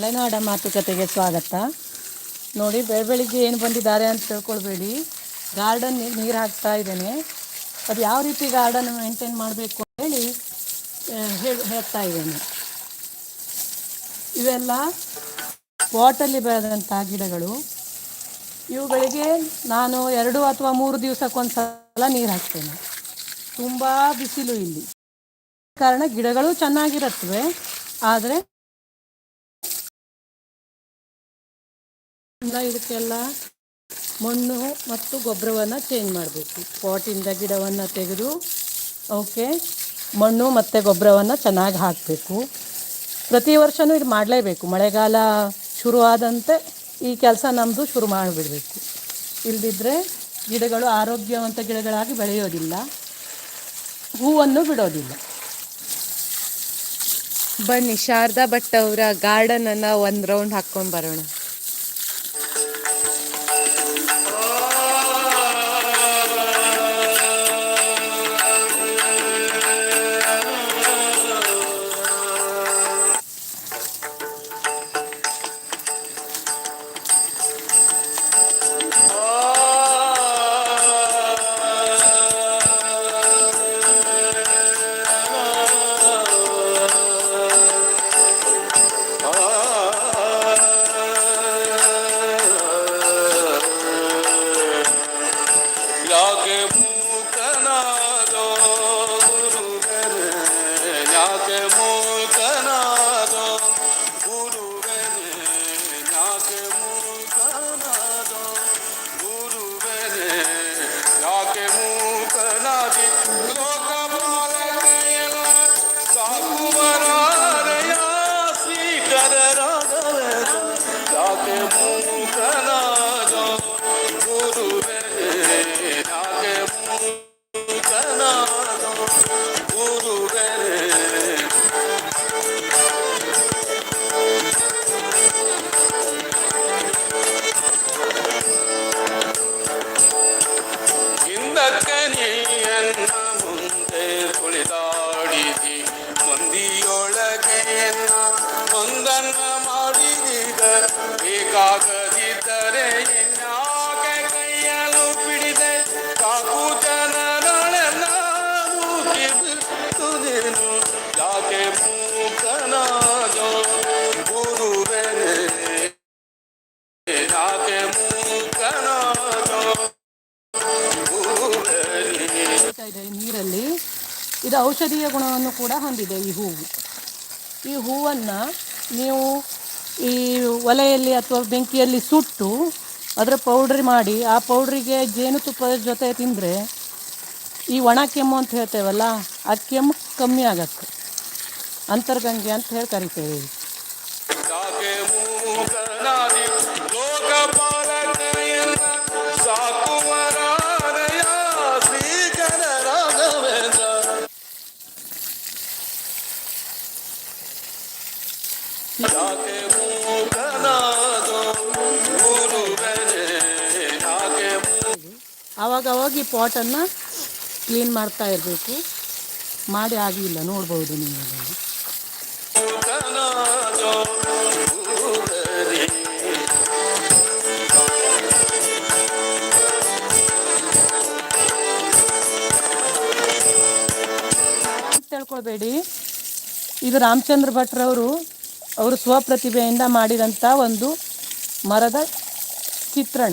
ಮಲೆನಾಡ ಮಾತುಕತೆಗೆ ಸ್ವಾಗತ. ನೋಡಿ, ಬೆಳ ಬೆಳಿಗ್ಗೆ ಏನು ಬಂದಿದ್ದಾರೆ ಅಂತ ತಿಳ್ಕೊಳ್ಬೇಡಿ. ಗಾರ್ಡನ್ ನೀರು ಹಾಕ್ತಾ ಇದ್ದೇನೆ. ಅದು ಯಾವ ರೀತಿ ಗಾರ್ಡನ್ ಮೇಂಟೈನ್ ಮಾಡಬೇಕು ಅಂತ ಹೇಳಿ ಹೇಳ್ತಾ ಇದ್ದೇನೆ. ಇವೆಲ್ಲ ಪಾಟಲ್ಲಿ ಬೆಳೆದಂಥ ಗಿಡಗಳು. ಇವುಗಳಿಗೆ ನಾನು ಎರಡು ಅಥವಾ ಮೂರು ದಿವಸಕ್ಕೊಂದು ಸಲ ನೀರು ಹಾಕ್ತೇನೆ. ತುಂಬ ಬಿಸಿಲು ಇಲ್ಲಿ. ಕಾರಣ ಗಿಡಗಳು ಚೆನ್ನಾಗಿರುತ್ತವೆ, ಆದರೆ ಇದಕ್ಕೆಲ್ಲ ಮಣ್ಣು ಮತ್ತು ಗೊಬ್ಬರವನ್ನು ಚೇಂಜ್ ಮಾಡಬೇಕು. ಪಾಟಿಂದ ಗಿಡವನ್ನು ತೆಗೆದು ಅವಕ್ಕೆ ಮಣ್ಣು ಮತ್ತು ಗೊಬ್ಬರವನ್ನು ಚೆನ್ನಾಗಿ ಹಾಕಬೇಕು. ಪ್ರತಿ ವರ್ಷವೂ ಇದು ಮಾಡಲೇಬೇಕು. ಮಳೆಗಾಲ ಶುರುವಾದಂತೆ ಈ ಕೆಲಸ ನಮ್ಮದು ಶುರು ಮಾಡಿಬಿಡಬೇಕು. ಇಲ್ಲದಿದ್ದರೆ ಗಿಡಗಳು ಆರೋಗ್ಯವಂತ ಗಿಡಗಳಾಗಿ ಬೆಳೆಯೋದಿಲ್ಲ. ಹೂವನ್ನು ಬಿಡೋದಿಲ್ಲ. ಬನ್ನಿ, ಶಾರದಾ ಭಟ್ ಅವರ ಗಾರ್ಡನನ್ನು ಒಂದು ರೌಂಡ್ ಹಾಕ್ಕೊಂಡು ಬರೋಣ. ಇದು ಔಷಧೀಯ ಗುಣವನ್ನು ಕೂಡ ಹೊಂದಿದೆ, ಈ ಹೂವು. ಈ ಹೂವನ್ನು ನೀವು ಈ ಒಲೆಯಲ್ಲಿ ಅಥವಾ ಬೆಂಕಿಯಲ್ಲಿ ಸುಟ್ಟು ಅದರ ಪೌಡ್ರ್ ಮಾಡಿ, ಆ ಪೌಡ್ರಿಗೆ ಜೇನುತುಪ್ಪದ ಜೊತೆ ತಿಂದರೆ ಈ ಒಣ ಕೆಮ್ಮು ಅಂತ ಹೇಳ್ತೇವಲ್ಲ, ಆ ಕೆಮ್ಮು ಕಮ್ಮಿ ಆಗತ್ತೆ. ಅಂತರ್ಗಂಗೆ ಅಂತ ಹೇಳಿ ಕರಿತೇವೆ. ಆವಾಗ ಅವಾಗ ಈ ಪಾಟನ್ನು ಕ್ಲೀನ್ ಮಾಡ್ತಾ ಇರಬೇಕು. ಮಾಡಿ ಆಗಿಲ್ಲ ನೋಡ್ಬೋದು ನೀವು ಅದನ್ನು ತಿಳ್ಕೊಳ್ಬೇಡಿ ಇದು ರಾಮಚಂದ್ರ ಭಟ್ರವರು ಅವರು ಸ್ವಪ್ರತಿಭೆಯಿಂದ ಮಾಡಿದಂಥ ಒಂದು ಮರದ ಚಿತ್ರಣ.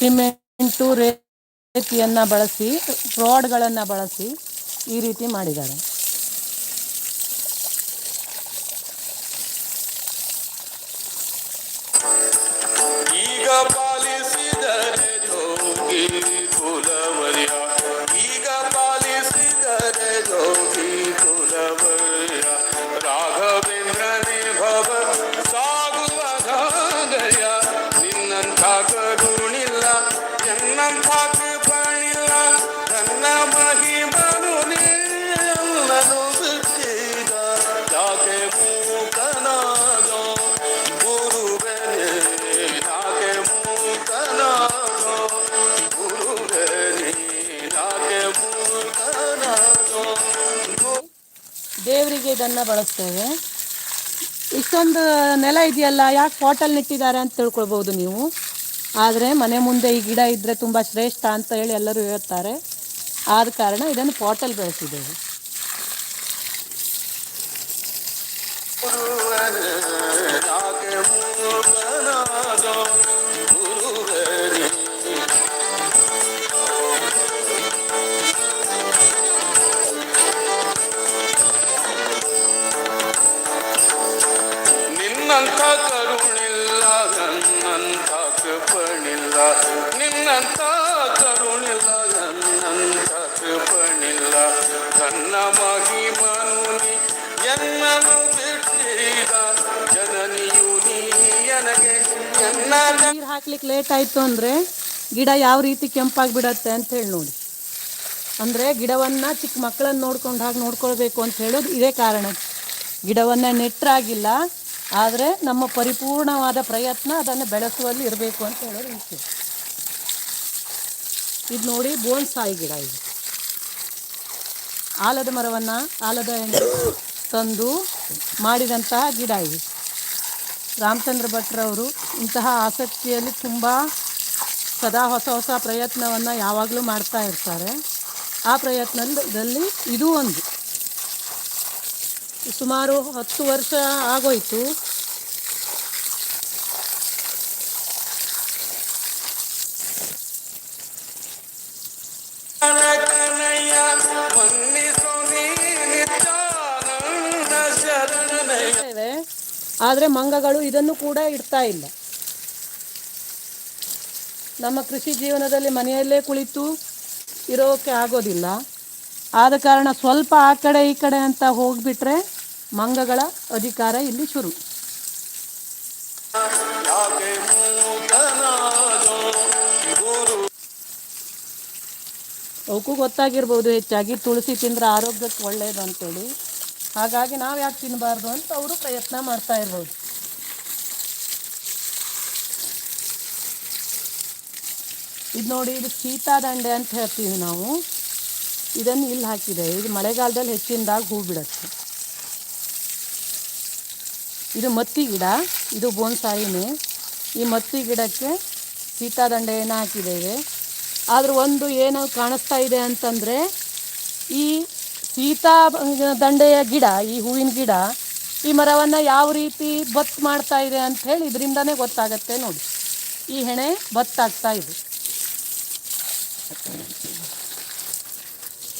ಸಿಮೆಂಟು ರೇತಿಯನ್ನು ಬಳಸಿ ರಾಡ್ಗಳನ್ನು ಬಳಸಿ ಈ ರೀತಿ ಮಾಡಿದ್ದಾರೆ. ದೇವರಿಗೆ ಇದನ್ನು ಬಳಸ್ತೇವೆ. ಇಷ್ಟೊಂದು ನೆಲ ಇದೆಯಲ್ಲ, ಯಾಕೆ ಪಾಟಲ್ಲಿ ನೆಟ್ಟಿದ್ದಾರೆ ಅಂತ ತಿಳ್ಕೊಳ್ಬೋದು ನೀವು. ಆದರೆ ಮನೆ ಮುಂದೆ ಈ ಗಿಡ ಇದ್ದರೆ ತುಂಬ ಶ್ರೇಷ್ಠ ಅಂತ ಹೇಳಿ ಎಲ್ಲರೂ ಹೇಳ್ತಾರೆ. ಆದ ಕಾರಣ ಇದನ್ನು ಪಾಟಲ್ಲಿ ಬೆಳೆಸಿದ್ದೇವೆ. ನೀರು ಹಾಕ್ಲಿಕ್ಕೆ ಲೇಟ್ ಆಯಿತು ಅಂದರೆ ಗಿಡ ಯಾವ ರೀತಿ ಕೆಂಪಾಗಿ ಬಿಡತ್ತೆ ಅಂತ ಹೇಳಿ ನೋಡಿ. ಅಂದರೆ ಗಿಡವನ್ನು ಚಿಕ್ಕ ಮಕ್ಕಳನ್ನ ನೋಡ್ಕೊಂಡು ಹಾಗೆ ನೋಡ್ಕೊಳ್ಬೇಕು ಅಂತ ಹೇಳೋದು ಇದೇ ಕಾರಣ. ಗಿಡವನ್ನು ನೆಟ್ಟರಾಗಿಲ್ಲ ಆದರೆ ನಮ್ಮ ಪರಿಪೂರ್ಣವಾದ ಪ್ರಯತ್ನ ಅದನ್ನು ಬೆಳೆಸುವಲ್ಲಿ ಇರಬೇಕು ಅಂತ ಹೇಳೋದು ವಿಷಯ ಇದು ನೋಡಿ ಬೋನ್ಸಾಯಿ ಗಿಡ ಇದು. ಆಲದ ಮರವನ್ನು ಆಲದ ಎಣ್ಣೆ ತಂದು ಮಾಡಿದಂತಹ ಗಿಡ ಇದು. ರಾಮಚಂದ್ರ ಭಟ್ರವರು ಇಂತಹ ಆಸಕ್ತಿಯಲ್ಲಿ ತುಂಬ ಸದಾ ಹೊಸ ಹೊಸ ಪ್ರಯತ್ನವನ್ನು ಯಾವಾಗಲೂ ಮಾಡ್ತಾ ಇರ್ತಾರೆ. ಆ ಪ್ರಯತ್ನದಲ್ಲಿ ಇದು ಒಂದು. ಸುಮಾರು ಹತ್ತು ವರ್ಷ ಆಗೋಯ್ತು. ಆದರೆ ಮಂಗಗಳು ಇದನ್ನು ಕೂಡ ಇಡ್ತಾ ಇಲ್ಲ. ನಮ್ಮ ಕೃಷಿ ಜೀವನದಲ್ಲಿ ಮನೆಯಲ್ಲೇ ಕುಳಿತು ಇರೋಕ್ಕೆ ಆಗೋದಿಲ್ಲ. ಆದ ಕಾರಣ ಸ್ವಲ್ಪ ಆ ಕಡೆ ಈ ಕಡೆ ಅಂತ ಹೋಗ್ಬಿಟ್ರೆ ಮಂಗಗಳ ಅಧಿಕಾರ ಇಲ್ಲಿ ಶುರು. ಅವಕ್ಕೂ ಗೊತ್ತಾಗಿರ್ಬೋದು ಹೆಚ್ಚಾಗಿ ತುಳಸಿ ತಿಂದರೆ ಆರೋಗ್ಯಕ್ಕೆ ಒಳ್ಳೆಯದು ಅಂತೇಳಿ. ಹಾಗಾಗಿ ನಾವು ಯಾಕೆ ತಿನ್ನಬಾರ್ದು ಅಂತ ಅವರು ಪ್ರಯತ್ನ ಮಾಡ್ತಾ ಇರ್ಬೋದು. ಇದು ನೋಡಿ ಇದು ಶೀತಾದಂಡೆ ಅಂತ ಹೇಳ್ತೀವಿ ನಾವು. ಇದನ್ನು ಇಲ್ಲಿ ಹಾಕಿದೆ. ಇದು ಮಳೆಗಾಲದಲ್ಲಿ ಹೆಚ್ಚಿನದಾಗಿ ಹೂ ಬಿಡುತ್ತೆ. ಇದು ಮತ್ತಿ ಗಿಡ, ಇದು ಬೋನ್ಸಾಯಿನೇ. ಈ ಮತ್ತಿ ಗಿಡಕ್ಕೆ ಸೀತಾದಂಡೆಯನ್ನು ಹಾಕಿದ್ದೇವೆ. ಆದ್ರೆ ಒಂದು ಏನು ಕಾಣಿಸ್ತಾ ಇದೆ ಅಂತಂದರೆ ಈ ಸೀತಾ ದಂಡೆಯ ಗಿಡ, ಈ ಹೂವಿನ ಗಿಡ, ಈ ಮರವನ್ನು ಯಾವ ರೀತಿ ಬತ್ ಮಾಡ್ತಾ ಇದೆ ಅಂತ ಹೇಳಿ ಇದರಿಂದನೇ ಗೊತ್ತಾಗತ್ತೆ ನೋಡಿ. ಈ ಹೆಣೆ ಬತ್ತಾಗ್ತಾ ಇದೆ.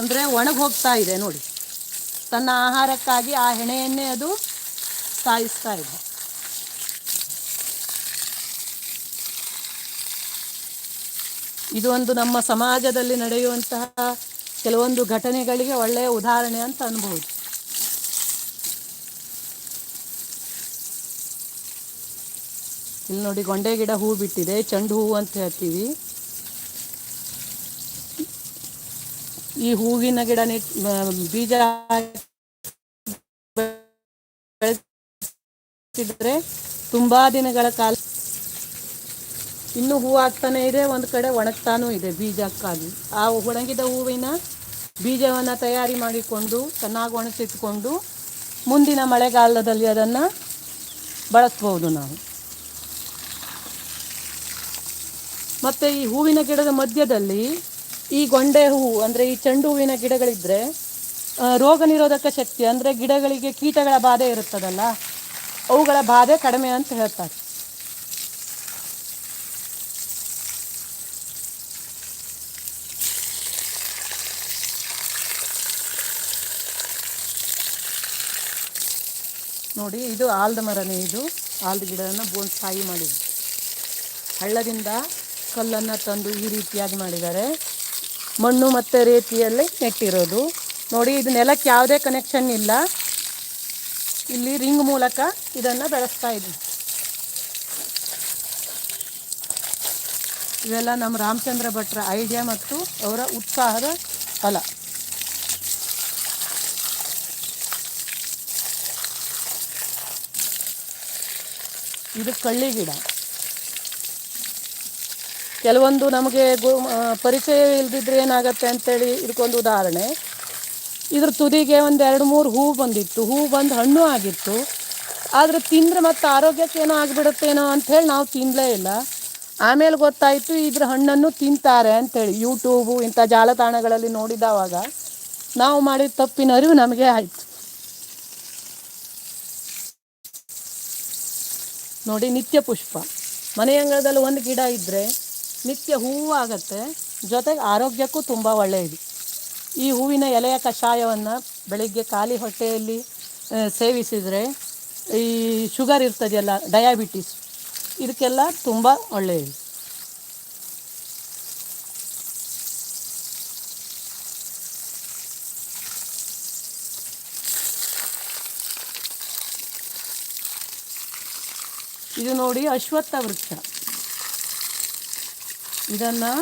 ಅಂದರೆ ಒಣಗಿ ಹೋಗ್ತಾ ಇದೆ ನೋಡಿ. ತನ್ನ ಆಹಾರಕ್ಕಾಗಿ ಆ ಹೆಣೆಯನ್ನೇ ಅದು ಸಾಯಿಸ್ತಾ ಇದೆ. ಇದು ಒಂದು ನಮ್ಮ ಸಮಾಜದಲ್ಲಿ ನಡೆಯುವಂತಹ ಕೆಲವೊಂದು ಘಟನೆಗಳಿಗೆ ಒಳ್ಳೆಯ ಉದಾಹರಣೆ ಅಂತ ಅನ್ಬೋದು. ಇಲ್ಲಿ ನೋಡಿ ಗೊಂಡೆ ಗಿಡ ಹೂ ಬಿಟ್ಟಿದೆ, ಚೆಂಡು ಹೂವು ಅಂತ ಹೇಳ್ತೀವಿ. ಈ ಹೂವಿನ ಗಿಡ ಬೀಜ ತುಂಬಾ ದಿನಗಳ ಕಾಲ ಇನ್ನೂ ಹೂ ಆಗ್ತಾನೆ ಇದೆ, ಒಂದು ಕಡೆ ಒಣಗ್ತಾನೂ ಇದೆ ಬೀಜಕ್ಕಾಗಿ. ಆ ಒಣಗಿದ ಹೂವಿನ ಬೀಜವನ್ನು ತಯಾರಿ ಮಾಡಿಕೊಂಡು, ಚೆನ್ನಾಗಿ ಒಣಸಿಟ್ಕೊಂಡು ಮುಂದಿನ ಮಳೆಗಾಲದಲ್ಲಿ ಅದನ್ನು ಬಳಸ್ಬೋದು ನಾವು. ಮತ್ತು ಈ ಹೂವಿನ ಗಿಡದ ಮಧ್ಯದಲ್ಲಿ ಈ ಗೊಂಡೆ ಹೂವು ಅಂದರೆ ಈ ಚೆಂಡು ಹೂವಿನ ಗಿಡಗಳಿದ್ದರೆ ರೋಗ ನಿರೋಧಕ ಶಕ್ತಿ, ಅಂದರೆ ಗಿಡಗಳಿಗೆ ಕೀಟಗಳ ಬಾಧೆ ಇರುತ್ತದಲ್ಲ, ಅವುಗಳ ಬಾಧೆ ಕಡಿಮೆ ಅಂತ ಹೇಳ್ತಾರೆ. ನೋಡಿ, ಇದು ಆಲ್ದ ಮರನೇ ಇದು. ಆಲ್ದ ಗಿಡವನ್ನು ಬೋನ್ಸಾಯಿ ಮಾಡಿದ್ವಿ ಹಳ್ಳದಿಂದ ಕಲ್ಲನ್ನು ತಂದು ಈ ರೀತಿಯಾಗಿ ಮಾಡಿದ್ದಾರೆ. ಮಣ್ಣು ಮತ್ತು ರೀತಿಯಲ್ಲಿ ನೆಟ್ಟಿರೋದು. ನೋಡಿ, ಇದು ನೆಲಕ್ಕೆ ಯಾವುದೇ ಕನೆಕ್ಷನ್ ಇಲ್ಲ. ಇಲ್ಲಿ ರಿಂಗ್ ಮೂಲಕ ಇದನ್ನು ಬೆಳೆಸ್ತಾ ಇದ್ವಿ ಇವೆಲ್ಲ ನಮ್ಮ ರಾಮಚಂದ್ರ ಭಟ್ರ ಐಡಿಯಾ ಮತ್ತು ಅವರ ಉತ್ಸಾಹದ ಫಲ. ಇದು ಕಳ್ಳಿ ಗಿಡ. ಕೆಲವೊಂದು ನಮಗೆ ಗೋ ಪರಿಚಯ ಇಲ್ದಿದ್ರೆ ಏನಾಗತ್ತೆ ಅಂತೇಳಿ ಇದಕ್ಕೊಂದು ಉದಾಹರಣೆ. ಇದ್ರ ತುದಿಗೆ ಒಂದು ಎರಡು ಮೂರು ಹೂ ಬಂದಿತ್ತು. ಹೂ ಬಂದು ಹಣ್ಣು ಆಗಿತ್ತು. ಆದರೆ ತಿಂದರೆ ಮತ್ತೆ ಆರೋಗ್ಯಕ್ಕೆ ಏನೋ ಆಗಿಬಿಡುತ್ತೇನೋ ಅಂಥೇಳಿ ನಾವು ತಿನ್ನಲೇ ಇಲ್ಲ. ಆಮೇಲೆ ಗೊತ್ತಾಯಿತು ಇದ್ರ ಹಣ್ಣನ್ನು ತಿಂತಾರೆ ಅಂಥೇಳಿ ಯೂಟ್ಯೂಬು ಇಂಥ ಜಾಲತಾಣಗಳಲ್ಲಿ ನೋಡಿದವಾಗ ನಾವು ಮಾಡಿದ ತಪ್ಪಿನ ಅರಿವು ನಮಗೆ ಆಯಿತು. ನೋಡಿ ನಿತ್ಯ ಪುಷ್ಪ. ಮನೆ ಅಂಗಳದಲ್ಲಿ ಒಂದು ಗಿಡ ಇದ್ದರೆ ನಿತ್ಯ ಹೂವು ಆಗುತ್ತೆ, ಜೊತೆಗೆ ಆರೋಗ್ಯಕ್ಕೂ ತುಂಬ ಒಳ್ಳೆಯದು. ಈ ಹೂವಿನ ಎಲೆಯ ಕಷಾಯವನ್ನು ಬೆಳಿಗ್ಗೆ ಖಾಲಿ ಹೊಟ್ಟೆಯಲ್ಲಿ ಸೇವಿಸಿದರೆ ಈ ಶುಗರ್ ಇರ್ತದೆಯಲ್ಲ, ಡಯಾಬಿಟಿಸ್, ಇದಕ್ಕೆಲ್ಲ ತುಂಬ ಒಳ್ಳೆಯದು. ಇದು ನೋಡಿ ಅಶ್ವತ್ಥ ವೃಕ್ಷ. ಇದನ್ನು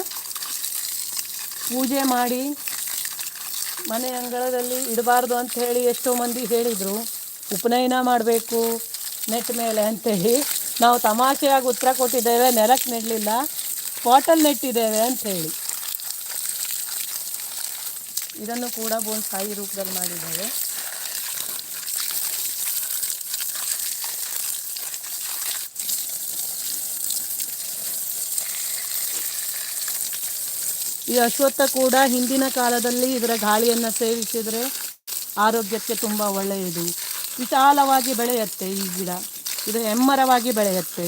ಪೂಜೆ ಮಾಡಿ ಮನೆ ಅಂಗಳದಲ್ಲಿ ಇಡಬಾರ್ದು ಅಂತ ಹೇಳಿ ಎಷ್ಟೋ ಮಂದಿ ಹೇಳಿದರು. ಉಪನಯನ ಮಾಡಬೇಕು ನೆಟ್ ಮೇಲೆ ಅಂತೇಳಿ ನಾವು ತಮಾಷೆಯಾಗಿ ಉತ್ತರ ಕೊಟ್ಟಿದ್ದೇವೆ ನೆಲಕ್ಕೆ ನೆಡಲಿಲ್ಲ, ಪಾಟಲ್ ನೆಟ್ಟಿದ್ದೇವೆ ಅಂತ ಹೇಳಿ. ಇದನ್ನು ಕೂಡ ಬೋನ್ಸಾಯಿ ರೂಪದಲ್ಲಿ ಮಾಡಿದ್ದೇವೆ. ಈ ಅಶ್ವತ್ಥ ಕೂಡ ಹಿಂದಿನ ಕಾಲದಲ್ಲಿ ಇದರ ಗಾಳಿಯನ್ನು ಸೇವಿಸಿದರೆ ಆರೋಗ್ಯಕ್ಕೆ ತುಂಬ ಒಳ್ಳೆಯದು. ವಿಶಾಲವಾಗಿ ಬೆಳೆಯುತ್ತೆ ಈ ಗಿಡ. ಇದು ಹೆಮ್ಮರವಾಗಿ ಬೆಳೆಯುತ್ತೆ.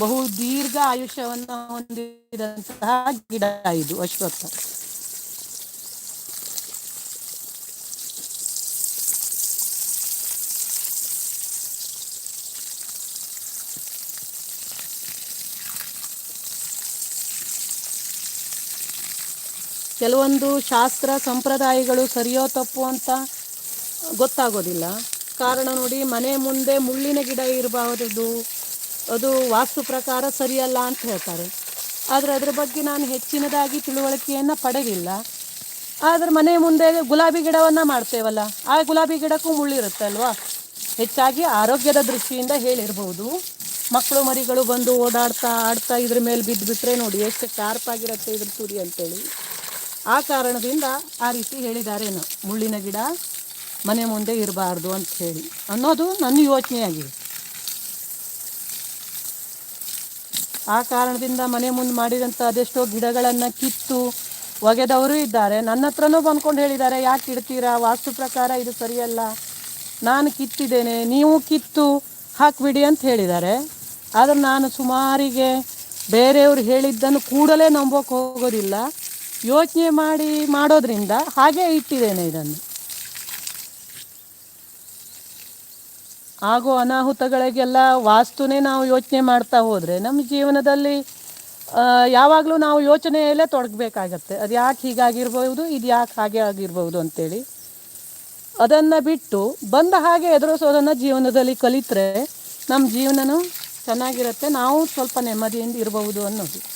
ಬಹು ದೀರ್ಘ ಆಯುಷ್ಯವನ್ನು ಹೊಂದಿದಂತಹ ಗಿಡ ಇದು ಅಶ್ವತ್ಥ. ಕೆಲವೊಂದು ಶಾಸ್ತ್ರ ಸಂಪ್ರದಾಯಗಳು ಸರಿಯೋ ತಪ್ಪು ಅಂತ ಗೊತ್ತಾಗೋದಿಲ್ಲ. ಕಾರಣ ನೋಡಿ, ಮನೆ ಮುಂದೆ ಮುಳ್ಳಿನ ಗಿಡ ಇರಬಾರದು. ಅದು ವಾಸ್ತು ಪ್ರಕಾರ ಸರಿಯಲ್ಲ ಅಂತ ಹೇಳ್ತಾರೆ. ಆದರೆ ಅದರ ಬಗ್ಗೆ ನಾನು ಹೆಚ್ಚಿನದಾಗಿ ತಿಳುವಳಿಕೆಯನ್ನು ಪಡೆದಿಲ್ಲ. ಆದರೆ ಮನೆ ಮುಂದೆ ಗುಲಾಬಿ ಗಿಡವನ್ನು ಮಾಡ್ತೇವಲ್ಲ, ಆ ಗುಲಾಬಿ ಗಿಡಕ್ಕೂ ಮುಳ್ಳಿರುತ್ತೆ ಅಲ್ವಾ ಹೆಚ್ಚಾಗಿ ಆರೋಗ್ಯದ ದೃಷ್ಟಿಯಿಂದ ಹೇಳಿರ್ಬೋದು. ಮಕ್ಕಳು ಮರಿಗಳು ಬಂದು ಓಡಾಡ್ತಾ ಆಡ್ತಾ ಇದ್ರ ಮೇಲೆ ಬಿದ್ದುಬಿಟ್ರೆ ನೋಡಿ, ಎಷ್ಟು ಶಾರ್ಪ್ ಆಗಿರುತ್ತೆ ಇದ್ರ ತುರಿ ಅಂತೇಳಿ. ಆ ಕಾರಣದಿಂದ ಆ ರೀತಿ ಹೇಳಿದಾರೇನು? ಮುಳ್ಳಿನ ಗಿಡ ಮನೆ ಮುಂದೆ ಇರಬಾರ್ದು ಅಂತ ಹೇಳಿ. ಅನ್ನೋದು ನನ್ನ ಯೋಚನೆಯಾಗಿದೆ. ಆ ಕಾರಣದಿಂದ ಮನೆ ಮುಂದೆ ಮಾಡಿದಂಥ ಅದೆಷ್ಟೋ ಗಿಡಗಳನ್ನು ಕಿತ್ತು ಒಗೆದವರು ಇದ್ದಾರೆ. ನನ್ನ ಹತ್ರನೂ ಬಂದ್ಕೊಂಡು ಹೇಳಿದ್ದಾರೆ, ಯಾಕೆ ಇಡ್ತೀರಾ? ವಾಸ್ತು ಪ್ರಕಾರ ಇದು ಸರಿಯಲ್ಲ. ನಾನು ಕಿತ್ತಿದ್ದೇನೆ. ನೀವು ಕಿತ್ತು ಹಾಕಿಬಿಡಿ ಅಂತ ಹೇಳಿದ್ದಾರೆ. ಆದರೆ ನಾನು ಸುಮಾರಿಗೆ ಬೇರೆಯವರು ಹೇಳಿದ್ದನ್ನು ಕೂಡಲೇ ನಂಬೋಕೆ ಹೋಗೋದಿಲ್ಲ. ಯೋಚನೆ ಮಾಡಿ ಮಾಡೋದ್ರಿಂದ ಹಾಗೆ ಇಟ್ಟಿದ್ದೇನೆ ಇದನ್ನು. ಆಗೋ ಅನಾಹುತಗಳಿಗೆಲ್ಲ ವಾಸ್ತುನೇ ನಾವು ಯೋಚನೆ ಮಾಡ್ತಾ ಹೋದರೆ ನಮ್ಮ ಜೀವನದಲ್ಲಿ ಯಾವಾಗಲೂ ನಾವು ಯೋಚನೆಯಲ್ಲೇ ತೊಡಗಬೇಕಾಗತ್ತೆ. ಅದು ಯಾಕೆ ಹೀಗಾಗಿರ್ಬೋದು ಇದು ಯಾಕೆ ಹಾಗೆ ಆಗಿರ್ಬೋದು ಅಂತೇಳಿ. ಅದನ್ನು ಬಿಟ್ಟು ಬಂದ ಹಾಗೆ ಎದುರಿಸೋದನ್ನು ಜೀವನದಲ್ಲಿ ಕಲಿತರೆ ನಮ್ಮ ಜೀವನನೂ ಚೆನ್ನಾಗಿರುತ್ತೆ. ನಾವು ಸ್ವಲ್ಪ ನೆಮ್ಮದಿಯಿಂದ ಇರಬಹುದು ಅನ್ನೋದು.